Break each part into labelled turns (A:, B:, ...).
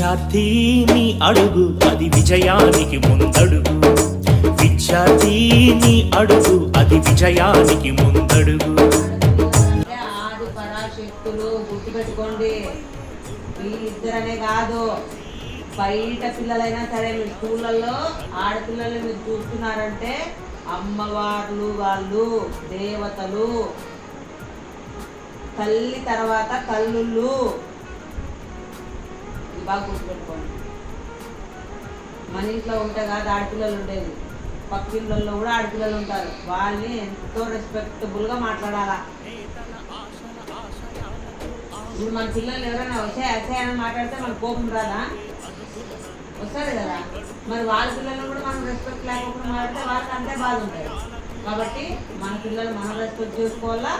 A: విద్యార్థిని అడుగు అది విజయానికి ముందడుగు. విద్యార్థిని అడుగు అది విజయానికి ముందడుగు.
B: అంటే పరాశక్తులు గుర్తుపెట్టుకోండి. ఇద్దరనే కాదు బయట పిల్లలైనా సరే మీ స్కూళ్ళల్లో ఆడపిల్లలు మీరు చూస్తున్నారంటే అమ్మవార్లు వాళ్ళు దేవతలు తల్లి తర్వాత కల్లుళ్ళు. బాగా గుర్తుపెట్టుకోండి. మన ఇంట్లో ఉంటే కాదు ఆడపిల్లలు ఉండేది. పక్కిళ్ళల్లో కూడా ఆడపిల్లలు ఉంటారు. వాళ్ళని ఎంతో రెస్పెక్టబుల్గా మాట్లాడాలా? ఇప్పుడు మన పిల్లలు ఎవరైనా వచ్చే అసహ్యాన్ని అని మాట్లాడితే మన కోపం రాదా? వస్తుంది కదా. మరి వాళ్ళ పిల్లలు కూడా మనం రెస్పెక్ట్ లేకుండా మాట్లాడితే వాళ్ళకి అంతే బాధ ఉంటుంది కాబట్టి మన పిల్లలు మనం రెస్పెక్ట్ చేసుకోవాలా?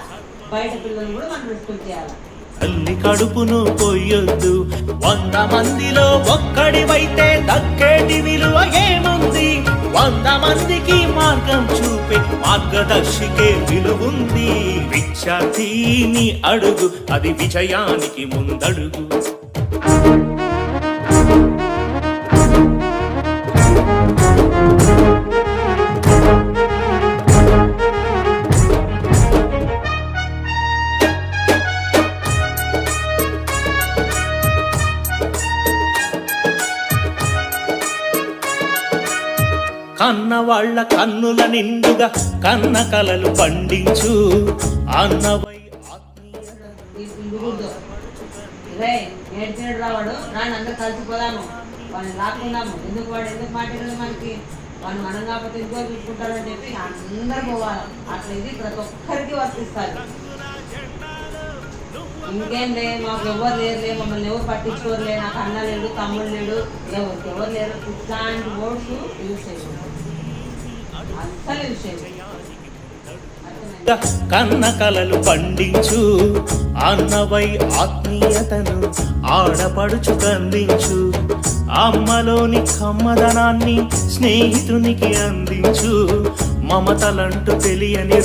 B: బయట పిల్లలు కూడా మనం రెస్పెక్ట్ చేయాలి?
A: తల్లి కడుపును కొయ్యొద్దు. వంద మందిలో ఒక్కడివైతే దక్కేటి విలువ ఏముంది? వంద మందికి మార్గం చూపే మార్గదర్శికే విలువుంది. విద్యార్థిని అడుగు అది విజయానికి ముందడుగు. కన్న వాళ్ళ కన్నుల నిండుగా కన్న కలలు పండించు. అన్నవై ఆత్మీయ
B: రావాడు. రాని అందరు కలిసిపోదాము వాడిని లాక్కుందాము ఎందుకు వాడు ఎందుకు మాట్లాడాడు మనకి? వాడు మనం కాకపోతే ఇంకో చూసుకుంటారని చెప్పి అందరు పోవాలి. అట్లా ఇది ప్రతి ఒక్కరికి వర్తిస్తారు. ఇంకేం లే మాకు ఎవరు లేరులే మమ్మల్ని ఎవరు పట్టించుకోరులే నాకు అన్న లేడు తమ్ముడు లేడు ఎవరికి ఎవరు లేరు. ఇట్లాంటి ఓట్స్ యూజ్ చేయకూడదు. అస్సలు యూజ్ చేయకూడదు.
A: కన్న కలలు పండించు అన్నవై ఆత్మీయతను ఆడపడుచు కందించు అమ్మలోని కమ్మదనాన్ని స్నేహితునికి అందించు మమతలంటూ తెలియని